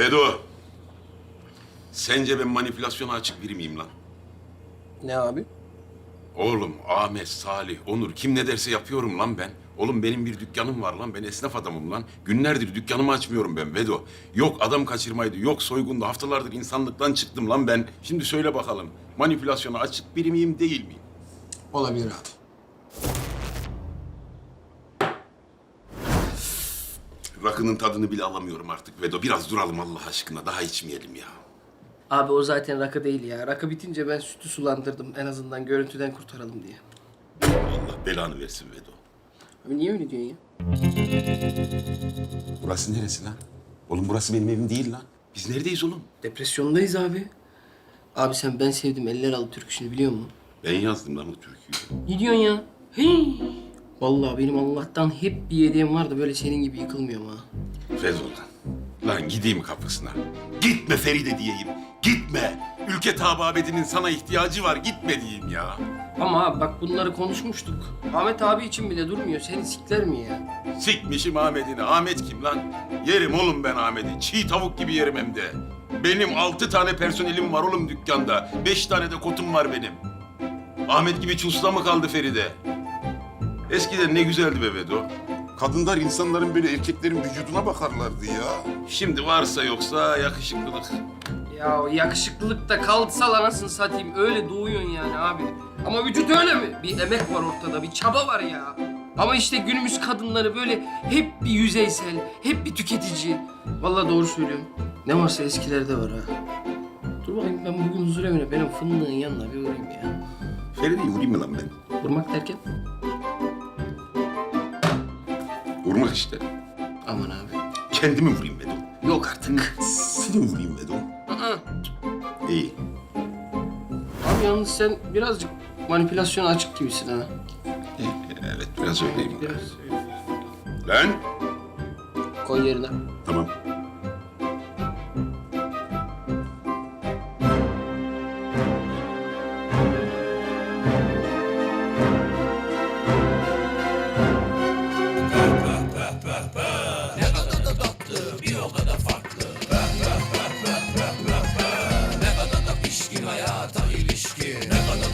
Vedo. Sence ben manipülasyona açık biri miyim lan? Ne abi? Oğlum Ahmet, Salih, Onur kim ne derse yapıyorum lan ben. Oğlum benim bir dükkanım var lan. Ben esnaf adamım lan. Günlerdir dükkanımı açmıyorum ben Vedo. Yok adam kaçırmaydı, yok soygundu. Haftalardır insanlıktan çıktım lan ben. Şimdi söyle bakalım. Manipülasyona açık biri miyim, değil miyim? Olabilir abi. Rakının tadını bile alamıyorum artık Vedo. Biraz duralım Allah aşkına. Daha içmeyelim ya. Abi o zaten rakı değil ya. Rakı bitince ben sütü sulandırdım. En azından görüntüden kurtaralım diye. Allah belanı versin Vedo. Abi niye öyle diyorsun ya? Burası neresi lan? Oğlum burası benim evim değil lan. Biz neredeyiz oğlum? Depresyondayız abi. Abi sen ben sevdim eller aldı türküsünü biliyor musun? Ben yazdım lan o türküyü. Ne diyorsun ya? Hii. Vallahi benim Allah'tan hep bir yediğim var da böyle senin gibi yıkılmıyorum ha. Vedo lan. Gideyim kapısına. Gitme Feride diyeyim. Gitme. Ülke tababedinin sana ihtiyacı var. Gitme diyeyim ya. Ama abi bak bunları konuşmuştuk. Ahmet abi için bile durmuyor. Seni sikler mi ya? Sikmişim Ahmet'ini. Ahmet kim lan? Yerim oğlum ben Ahmet'i. Çiğ tavuk gibi yerim hem de. Benim altı tane personelim var oğlum dükkanda. Beş tane de kotum var benim. Ahmet gibi çusta mı kaldı Feride? Eskiden ne güzeldi be Vedo. Kadınlar insanların böyle erkeklerin vücuduna bakarlardı ya. Şimdi varsa yoksa yakışıklılık. Ya o yakışıklılık da kalsal anasını satayım. Öyle doğuyorsun yani abi. Ama vücut öyle mi? Bir emek var ortada, bir çaba var ya. Ama işte günümüz kadınları böyle hep bir yüzeysel, hep bir tüketici. Vallahi doğru söylüyorum. Ne varsa eskilerde var ha. Dur bakayım ben bugün huzur evine benim fındığın yanına bir uğrayayım ya. Feride'yi vurayım mı lan ben? Vurmak derken? Vurmak işte. Aman abi. Kendimi vurayım Vedo. Yok artık. Seni vurayım Vedo. Aa. İyi. Abi yalnız sen birazcık manipülasyona açık gibisin ha. Evet biraz öyleyim. Biraz. Lan. Koy yerine. Tamam.